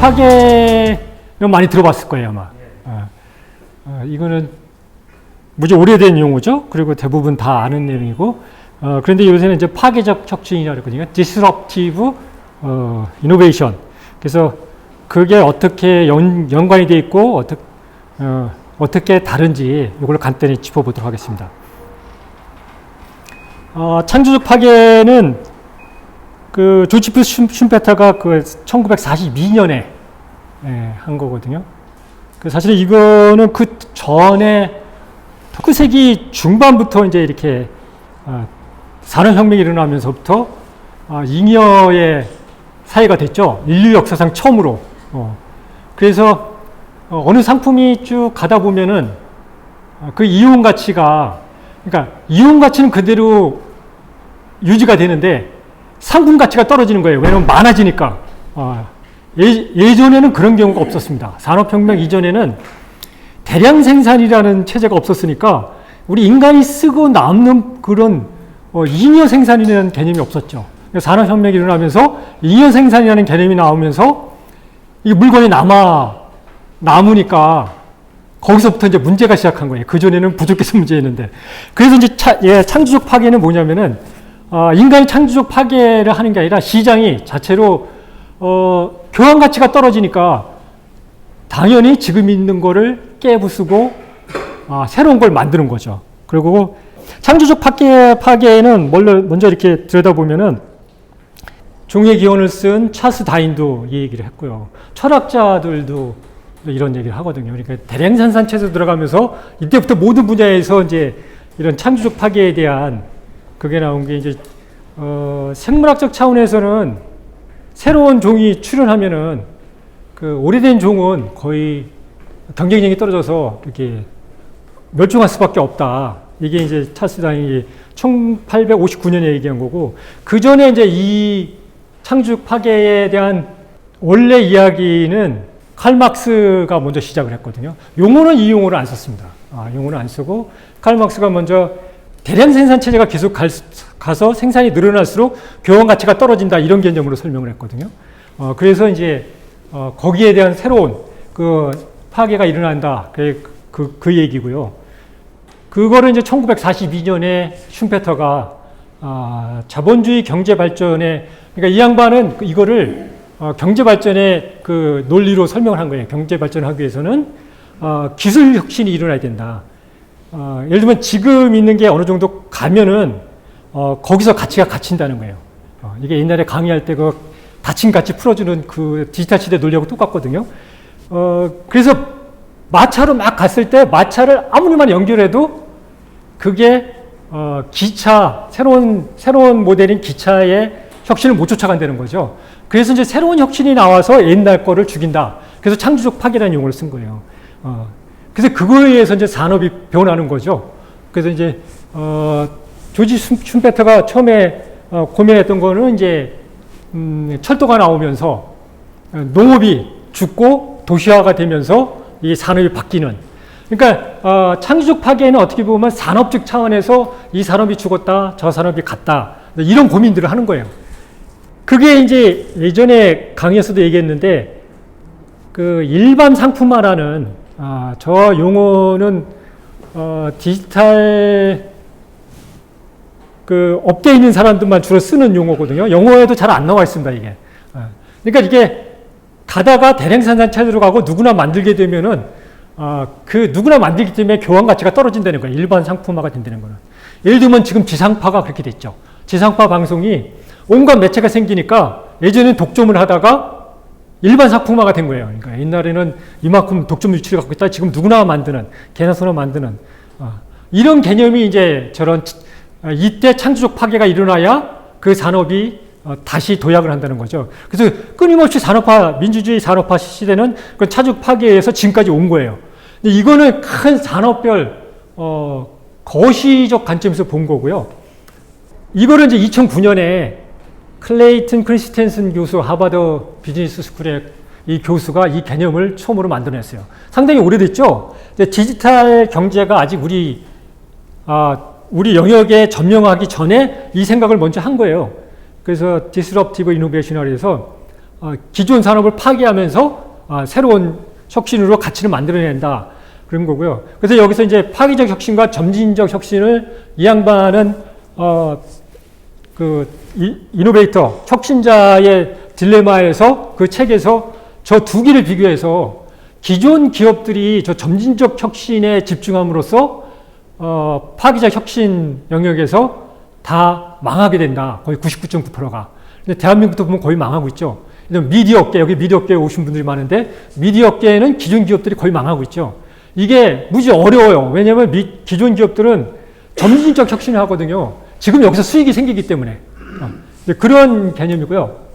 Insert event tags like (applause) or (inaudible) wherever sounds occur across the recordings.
파괴는 많이 들어봤을 거예요 아마. 아, 아, 이거는 무지 오래된 용어죠. 그리고 대부분 다 아는 내용이고. 어, 그런데 요새는 이제 파괴적 혁신이라고 그러거든요. disruptive 어, innovation. 그래서 그게 어떻게 연, 연관이 돼 있고 어떻게 어, 어떻게 다른지 이걸 간단히 짚어보도록 하겠습니다. 어, 창조적 파괴는 그 조지프 슌- 슌페터가 그 1942년에 예, 한 거거든요. 그 사실 이거는 그 전에 19세기 중반부터 이제 이렇게 어, 산업혁명이 일어나면서부터 어, 잉여의 사회가 됐죠. 인류 역사상 처음으로. 어. 그래서 어, 어느 상품이 쭉 가다 보면은 어, 그 이용 가치가 그러니까 이용 가치는 그대로 유지가 되는데 상품 가치가 떨어지는 거예요. 왜냐하면 많아지니까. 어, 예, 예전에는 그런 경우가 없었습니다. 산업혁명 이전에는 대량 생산이라는 체제가 없었으니까 우리 인간이 쓰고 남는 그런 어, 잉여 생산이라는 개념이 없었죠. 산업혁명이 일어나면서 잉여 생산이라는 개념이 나오면서 이 물건이 남아 남으니까 거기서부터 이제 문제가 시작한 거예요. 그 전에는 부족해서 문제였는데. 그래서 이제 차, 예, 창조적 파괴는 뭐냐면은 어, 인간이 창조적 파괴를 하는 게 아니라 시장이 자체로 어, 교환 가치가 떨어지니까 당연히 지금 있는 거를 깨부수고 아, 새로운 걸 만드는 거죠. 그리고 창조적 파괴, 파괴는 먼저, 이렇게 들여다보면은 종의 기원을 쓴 찰스 다인도 이 얘기를 했고요. 철학자들도 이런 얘기를 하거든요. 그러니까 대량 생산 체제 들어가면서 이때부터 모든 분야에서 이제 이런 창조적 파괴에 대한 그게 나온 게 이제 어, 생물학적 차원에서는 새로운 종이 출현하면은 그 오래된 종은 거의 경쟁력이 떨어져서 이렇게 멸종할 수밖에 없다. 이게 이제 다인이 1859년에 얘기한 거고 그 전에 이제 이 창조적 파괴에 대한 원래 이야기는 칼 막스가 먼저 시작을 했거든요. 용어는 이 용어를 안 썼습니다. 아, 용어는 안 쓰고 칼 막스가 먼저 대량 생산 체제가 계속 갈, 가서 생산이 늘어날수록 교환 가치가 떨어진다 이런 개념으로 설명을 했거든요. 어, 그래서 이제 어, 거기에 대한 새로운 그 파괴가 일어난다. 그, 그, 그 얘기고요. 그거를 이제 1942년에 슌페터가 아, 자본주의 경제 발전에 그러니까 이 양반은 그 이거를 어, 경제 발전의 그 논리로 설명을 한 거예요. 경제 발전하기 위해서는 어, 기술 혁신이 일어나야 된다. 어, 예를 들면 지금 있는 게 어느 정도 가면은 어, 거기서 가치가 갇힌다는 거예요. 어, 이게 옛날에 강의할 때그 닫힌 가치 풀어주는 그 디지털 시대 논리하고 똑같거든요. 어, 그래서 마차로 막 갔을 때 마차를 아무리만 연결해도 그게 어, 기차 새로운 새로운 모델인 기차의 혁신을 못 쫓아간다는 거죠. 그래서 이제 새로운 혁신이 나와서 옛날 거를 죽인다. 그래서 창조적 파괴라는 용어를 쓴 거예요. 어, 그래서 그거에 의해서 이제 산업이 변하는 거죠. 그래서 이제 어, 조지 슌- 슌페터가 처음에 어, 고민했던 거는 이제 음, 철도가 나오면서 어, 농업이 죽고 도시화가 되면서 이 산업이 바뀌는. 그러니까 어, 창조적 파괴는 어떻게 보면 산업적 차원에서 이 산업이 죽었다, 저 산업이 갔다 이런 고민들을 하는 거예요. 그게 이제 예전에 강의에서도 얘기했는데 그 일반 상품화라는 아, 저 용어는 어, 디지털 그 업계에 있는 사람들만 주로 쓰는 용어거든요. 영어에도 잘 안 나와 있습니다, 이게. 아, 그러니까 이게 가다가 대량 생산 체제로 가고 누구나 만들게 되면은 아, 그 누구나 만들기 때문에 교환 가치가 떨어진다는 거예요. 일반 상품화가 된다는 거는. 예를 들면 지금 지상파가 그렇게 됐죠. 지상파 방송이 온갖 매체가 생기니까 예전엔 독점을 하다가 일반 상품화가 된 거예요. 그러니까 옛날에는 이만큼 독점 유출이 갖고 있다. 지금 누구나 만드는, 개나 소나 만드는. 아, 이런 개념이 이제 저런 치- 아, 이때 창조적 파괴가 일어나야 그 산업이 어, 다시 도약을 한다는 거죠. 그래서 끊임없이 산업화, 민주주의 산업화 시대는 그 창조적 파괴에서 지금까지 온 거예요. 근데 이거는 큰 산업별, 어, 거시적 관점에서 본 거고요. 이거를 이제 2009년에 클레이튼 크리스텐슨 교수 하버드 비즈니스 스쿨의 이 교수가 이 개념을 처음으로 만들어냈어요. 상당히 오래됐죠. 디지털 경제가 아직 우리 아, 우리 영역에 점령하기 전에 이 생각을 먼저 한 거예요. 그래서 디스럽티브 이노베이션이라 해서 어, 기존 산업을 파괴하면서 어, 새로운 혁신으로 가치를 만들어낸다. 그런 거고요. 그래서 여기서 이제 파괴적 혁신과 점진적 혁신을 이 양반은 어, 그 이, 이노베이터 혁신자의 딜레마에서 그 책에서 저 두 개를 비교해서 기존 기업들이 저 점진적 혁신에 집중함으로써 어, 파괴적 혁신 영역에서 다 망하게 된다. 거의 99.9%가. 근데 대한민국도 보면 거의 망하고 있죠. 미디어 업계, 여기 미디어 업계에 오신 분들이 많은데, 미디어 업계에는 기존 기업들이 거의 망하고 있죠. 이게 무지 어려워요. 왜냐하면 미, 기존 기업들은 점진적 혁신을 하거든요. 지금 여기서 수익이 생기기 때문에. 어, 그런 개념이고요.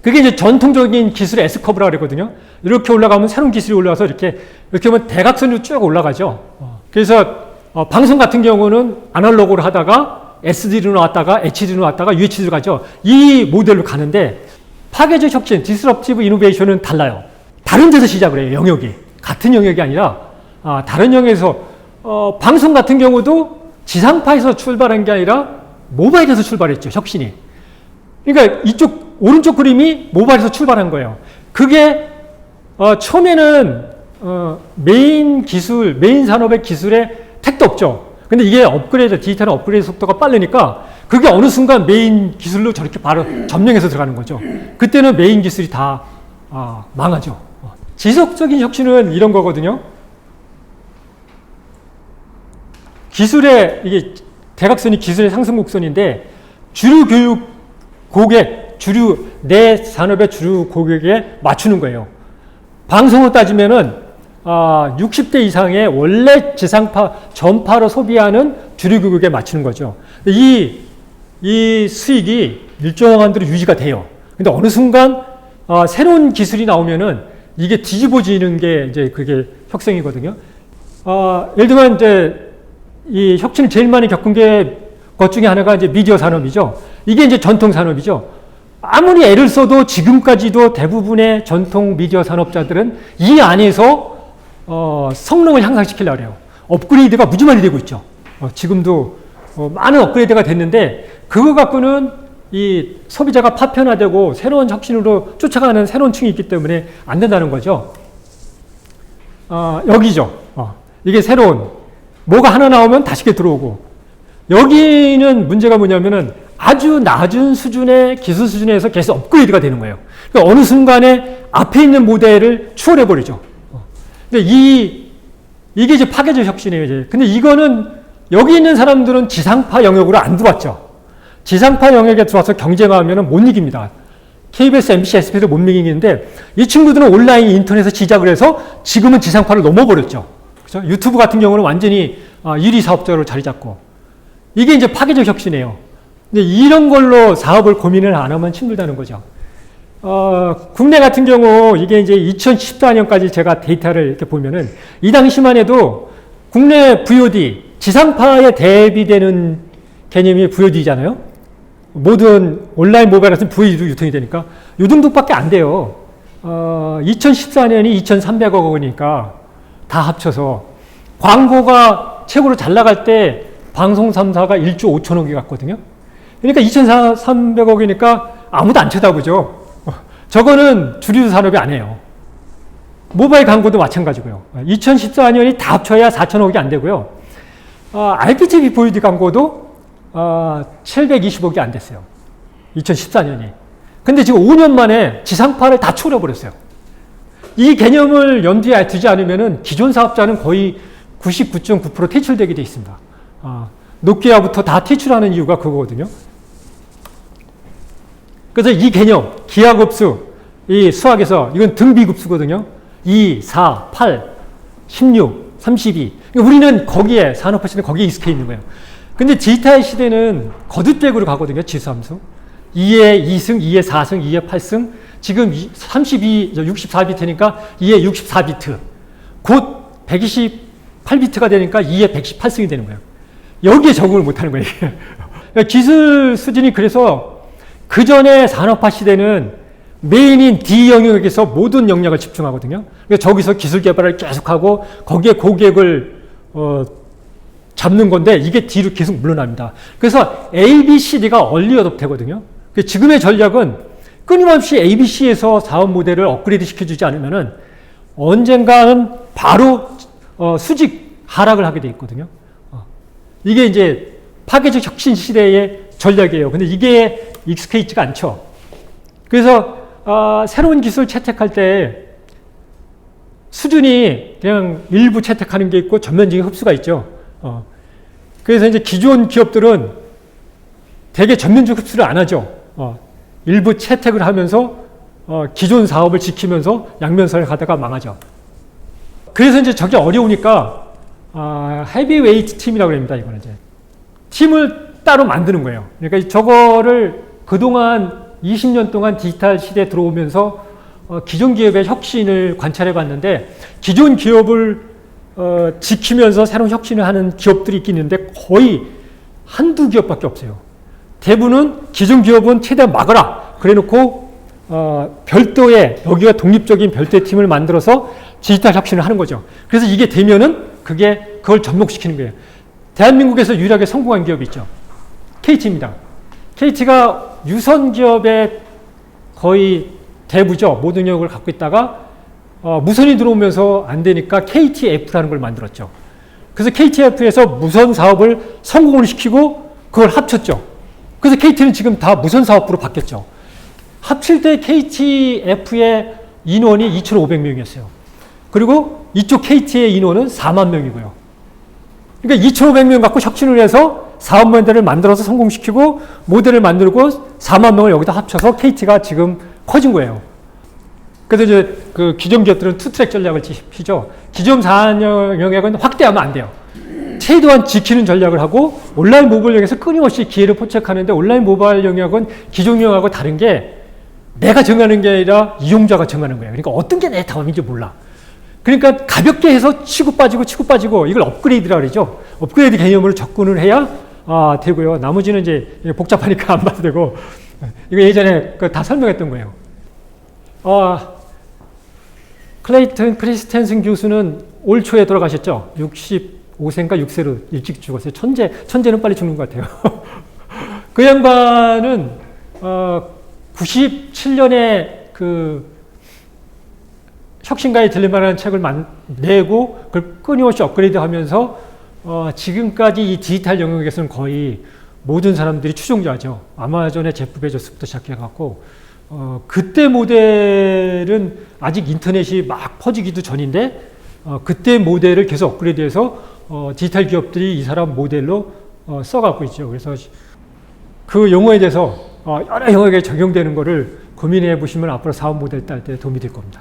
그게 이제 전통적인 기술의 S커브라 그러거든요. 이렇게 올라가면 새로운 기술이 올라와서 이렇게, 이렇게 하면 대각선으로 쭉 올라가죠. 어, 그래서 어, 방송 같은 경우는 아날로그로 하다가 SD로 나왔다가 HD로 나왔다가 UHD로 가죠. 이 모델로 가는데 파괴적 혁신, 디스럽티브 이노베이션은 달라요. 다른 데서 시작을 해요, 영역이. 같은 영역이 아니라 아, 다른 영역에서 어, 방송 같은 경우도 지상파에서 출발한 게 아니라 모바일에서 출발했죠, 혁신이. 그러니까 이쪽 오른쪽 그림이 모바일에서 출발한 거예요. 그게 어, 처음에는 어, 메인 기술, 메인 산업의 기술에 택도 없죠. 근데 이게 업그레이드, 디지털 업그레이드 속도가 빠르니까 그게 어느 순간 메인 기술로 저렇게 바로 점령해서 들어가는 거죠. 그때는 메인 기술이 다 아, 망하죠. 지속적인 혁신은 이런 거거든요. 기술의 이게 대각선이 기술의 상승 곡선인데 주류 교육 고객, 주류 내 산업의 주류 고객에 맞추는 거예요. 방송으로 따지면은 아, 60대 이상의 원래 지상파 전파로 소비하는 주류 교육에 맞추는 거죠. 이, 이 수익이 일정한 대로 유지가 돼요. 근데 어느 순간 아, 새로운 기술이 나오면은 이게 뒤집어지는 게 이제 그게 혁성이거든요. 아, 예를 들면 이제 이 혁신을 제일 많이 겪은 게 것 중에 하나가 이제 미디어 산업이죠. 이게 이제 전통 산업이죠. 아무리 애를 써도 지금까지도 대부분의 전통 미디어 산업자들은 이 안에서 어, 성능을 향상시키려고 해요. 업그레이드가 무지 많이 되고 있죠. 어, 지금도 어, 많은 업그레이드가 됐는데 그거 갖고는 이 소비자가 파편화되고 새로운 혁신으로 쫓아가는 새로운 층이 있기 때문에 안 된다는 거죠. 어, 여기죠. 어, 이게 새로운 뭐가 하나 나오면 다시 들어오고 여기는 문제가 뭐냐면은 아주 낮은 수준의 기술 수준에서 계속 업그레이드가 되는 거예요. 그러니까 어느 순간에 앞에 있는 모델을 추월해 버리죠. 근데 이 이게 이제 파괴적 혁신이에요. 이제. 근데 이거는 여기 있는 사람들은 지상파 영역으로 안 들어왔죠. 지상파 영역에 들어와서 경쟁하면 못 이깁니다. KBS, MBC, SBS도 못 이기는데 이 친구들은 온라인 인터넷에서 시작을 해서 지금은 지상파를 넘어버렸죠. 그렇죠? 유튜브 같은 경우는 완전히 1위 사업자로 자리 잡고 이게 이제 파괴적 혁신이에요. 근데 이런 걸로 사업을 고민을 안 하면 힘들다는 거죠. 어, 국내 같은 경우 이게 이제 2014년까지 제가 데이터를 이렇게 보면은 이 당시만 해도 국내 VOD 지상파에 대비되는 개념이 VOD잖아요. 모든 온라인 모바일 같은 VOD도 유통이 되니까 요 정도밖에 안 돼요. 어, 2014년이 2,300억 원이니까 다 합쳐서 광고가 최고로 잘 나갈 때 방송 3사가 1조 5천억이 갔거든요. 그러니까 2,300억이니까 아무도 안 쳐다보죠. 저거는 주류 산업이 아니에요. 모바일 광고도 마찬가지고요. 2014년이 다 합쳐야 4천억이 안 되고요. 어, IPTV VOD 광고도 어, 720억이 안 됐어요. 2014년이. 근데 지금 5년 만에 지상파를 다 초월해버렸어요. 이 개념을 연두에 두지 않으면 기존 사업자는 거의 99.9% 퇴출되게 돼 있습니다. 아, 노키아부터 다 퇴출하는 이유가 그거거든요. 그래서 이 개념, 기하급수, 이 수학에서 이건 등비급수거든요. 2, 4, 8, 16, 32. 우리는 거기에, 시대는 거기에 익숙해 있는 거예요. 근데 디지털 시대는 거듭백으로 가거든요, 지수함수. 2에 2승, 2에 4승, 2에 8승. 지금 32, 64비트니까 2에 64비트. 곧 128비트가 되니까 2에 118승이 되는 거예요. 여기에 적응을 못하는 거예요. 그러니까 기술 수준이 그래서 그 전에 산업화 시대는 메인인 D 영역에서 모든 역량을 집중하거든요. 그러니까 저기서 기술 개발을 계속하고 거기에 고객을 어, 잡는 건데 이게 뒤로 계속 물러납니다. 그래서 A, B, C, D가 얼리 어답 되거든요. 지금의 전략은 끊임없이 ABC에서 사업 모델을 업그레이드 시켜주지 않으면은 언젠가는 바로 어, 수직 하락을 하게 돼 있거든요. 어. 이게 이제 파괴적 혁신 시대의 전략이에요. 근데 이게 익숙해있지가 않죠. 그래서 어, 새로운 기술 채택할 때 수준이 그냥 일부 채택하는 게 있고 전면적인 흡수가 있죠. 어. 그래서 이제 기존 기업들은 대개 전면적 흡수를 안 하죠. 어. 일부 채택을 하면서 어, 기존 사업을 지키면서 양면선을 가다가 망하죠. 그래서 이제 저게 어려우니까 아, 헤비웨이트 팀이라고 합니다. 이거는 이제 팀을 따로 만드는 거예요. 그러니까 저거를 그동안 20년 동안 디지털 시대에 들어오면서 어, 기존 기업의 혁신을 관찰해 봤는데 기존 기업을 어, 지키면서 새로운 혁신을 하는 기업들이 있긴 있는데 거의 한두 기업밖에 없어요. 대부분은 기존 기업은 최대한 막아라. 그래 놓고 어, 별도의 여기가 독립적인 별도의 팀을 만들어서 디지털 혁신을 하는 거죠. 그래서 이게 되면은 그게 그걸 접목시키는 거예요. 대한민국에서 유일하게 성공한 기업이 있죠. KT입니다. KT가 유선 기업의 거의 대부죠. 모든 영역을 갖고 있다가 어, 무선이 들어오면서 안 되니까 KTF라는 걸 만들었죠. 그래서 KTF에서 무선 사업을 성공을 시키고 그걸 합쳤죠. 그래서 KT는 지금 다 무선 사업부로 바뀌었죠. 합칠 때 KTF의 인원이 2,500명이었어요. 그리고 이쪽 KT의 인원은 4만 명이고요. 그러니까 2,500명 갖고 혁신을 해서 사업 모델을 만들어서 성공시키고 모델을 만들고 4만 명을 여기다 합쳐서 KT가 지금 커진 거예요. 그래서 이제 그 기존 기업들은 투트랙 전략을 피죠. 기존 사업 영역은 확대하면 안 돼요. 최대한 지키는 전략을 하고 온라인 모바일 영역에서 끊임없이 기회를 포착하는데 온라인 모바일 영역은 기존 영역하고 다른 게 내가 정하는 게 아니라 이용자가 정하는 거예요. 그러니까 어떤 게 내 다음인지 몰라. 그러니까 가볍게 해서 치고 빠지고 치고 빠지고 이걸 업그레이드라 그러죠. 업그레이드 개념으로 접근을 해야 아, 되고요. 나머지는 이제 복잡하니까 (laughs) 안 봐도 되고 이거 예전에 그다 설명했던 거예요. 아, 클레이튼 크리스텐슨 교수는 올 초에 돌아가셨죠. 65세인가 6세로 일찍 죽었어요. 천재, 천재는 빨리 죽는 것 같아요. (laughs) 그 양반은 어, 97년에 그 혁신가의 딜레마라는 책을 만, 내고 그걸 끊임없이 업그레이드 하면서 어, 지금까지 이 디지털 영역에서는 거의 모든 사람들이 추종자죠. 아마존의 제프 베조스부터 시작해갖고 어, 그때 모델은 아직 인터넷이 막 퍼지기도 전인데 어, 그때 모델을 계속 업그레이드해서 어, 디지털 기업들이 이 사람 모델로 어, 써갖고 있죠. 그래서 그 용어에 대해서 어, 여러 영역에 적용되는 거를 고민해 보시면 앞으로 사업 모델 딸 때 도움이 될 겁니다.